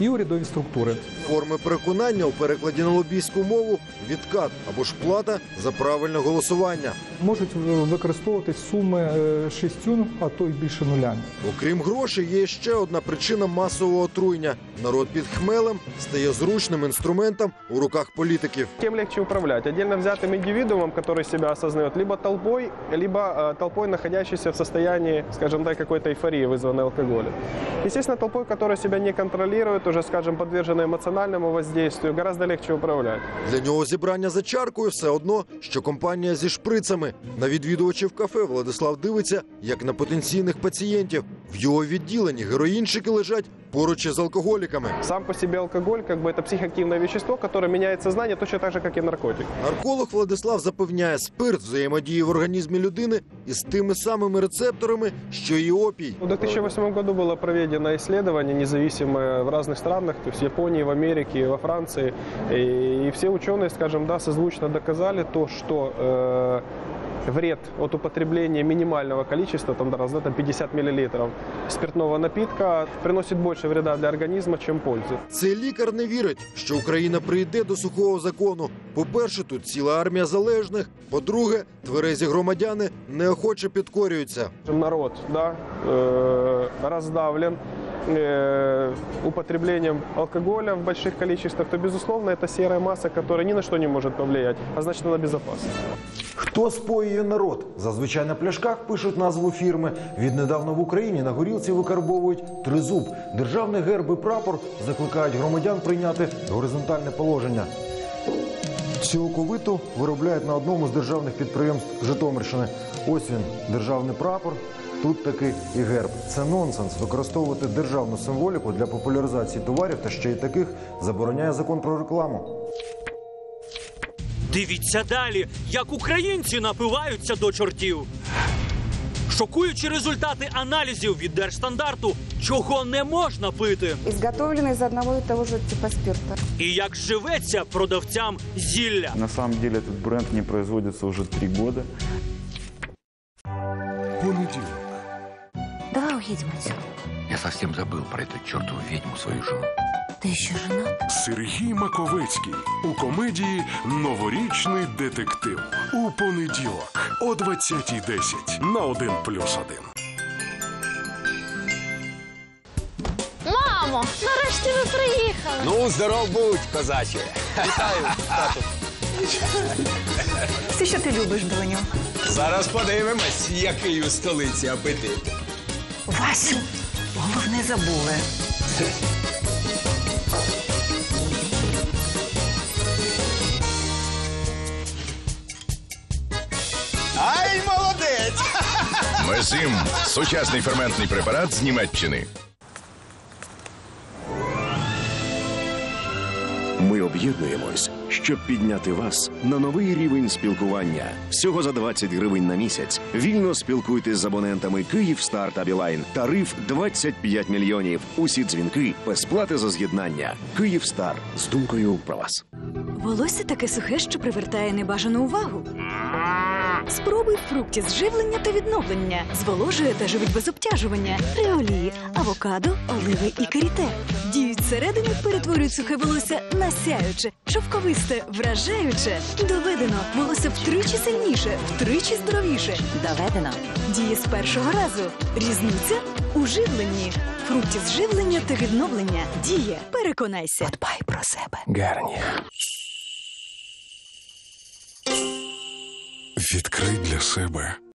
і урядові структури. Форми переконання у перекладі на лобійську мову відкат або ж плата за правильне голосування. Можуть е, використовуватись суми е, шістю, а то й більше нулями. Окрім грошей, є ще одна причина масового отруєння. Народ під хмелем стає зручним інструментом у руках політиків. Тем легче управлять. Отдельно взятым индивидуумом, который себя осознает, либо толпой, либо э, толпой, находящейся в состоянии, скажем так, какой-то эйфории, вызванной алкоголем. Естественно, толпой, которая себя не контролирует, уже, скажем, подвержены эмоциональному воздействию, гораздо легче управлять. Для нього зібрання за чаркою все одно, що компанія зі шприцами. На відвідувачів кафе Владислав дивиться, як на потенційних пацієнтів. В його відділенні героїнчики лежать поруч із алкоголіками. Сам по себе алкоголь, как бы это психоактивное вещество, которое меняет сознание точно так же, как и наркотик. Нарколог Владислав запевняє, спирт взаємодіє в організмі людини із тими самими рецепторами, що і опій. В 2008 году было проведено исследование независимое в разных странах, то есть в Японии, в Америке, во Франции. И, и все ученые, скажем, да, созвучно доказали то, что э, вред от употребления минимального количества, там, раз, да, там 50 миллилитров спиртного напитка приносит больше вреда для организма, чем пользы. Цей лікар не вірить, що Україна прийде до сухого закону. По-перше, тут ціла армія залежних. По-друге, тверезі громадяни неохоче підкорюються. Народ, да, э, раздавлен э, употреблением алкоголя в больших количествах, то, безусловно, это серая масса, которая ни на что не может повлиять, а значит, она безопасна. Хто споює народ? Зазвичай на пляшках пишуть назву фірми. Віднедавна в Україні на горілці викарбовують тризуб. Державний герб і прапор закликають громадян прийняти горизонтальне положення. Цю оковиту виробляють на одному з державних підприємств Житомирщини. Ось він, державний прапор. Тут таки і герб. Це нонсенс. Використовувати державну символіку для популяризації товарів та ще й таких забороняє закон про рекламу. Дивіться далі, як українці напиваються до чортів. Шокуючі результати аналізів від держстандарту, чого не можна пити, изготовлены из одного и того же типа спирта. і як живеться продавцям зілля. На самом деле этот бренд не производится уже три года. Понеділок Давай уедем отсюда. Я совсем забыл про эту чертову ведьму, свою жену. Ты еще женат? Сергій Маковецький у комедії Новорічний детектив у понеділок о 20.10 на 1 плюс 1. Мамо, нарешті ви приїхали. Ну, здоров будь, козаче. Це що ти любиш, доню? Зараз подивимось, який у столиці апетит. Васю, головне забули. Ай, молодець! Месим сучасний ферментний препарат з Німеччини. Ми об'єднуємось, щоб підняти вас на новий рівень спілкування. Всього за 20 гривень на місяць. Вільно спілкуйтесь з абонентами Київстар та Білайн. Тариф 25 мільйонів. Усі дзвінки без плати за з'єднання. Київстар з думкою про вас. Волосся таке сухе, що привертає небажану увагу. Спробуй фрукті зживлення та відновлення. Зволожує та живить без обтяжування. Реолії, авокадо, оливи і каріте. Всередині, перетворюють сухе волосся на сяюче, шовковисте, вражаюче. Доведено, волосся втричі сильніше, втричі здоровіше. Доведено. Діє з першого разу. Різниця у живленні. Фрукті зживлення та відновлення. Діє. Переконайся. Дбай про себе. Гарні. Відкрий для себе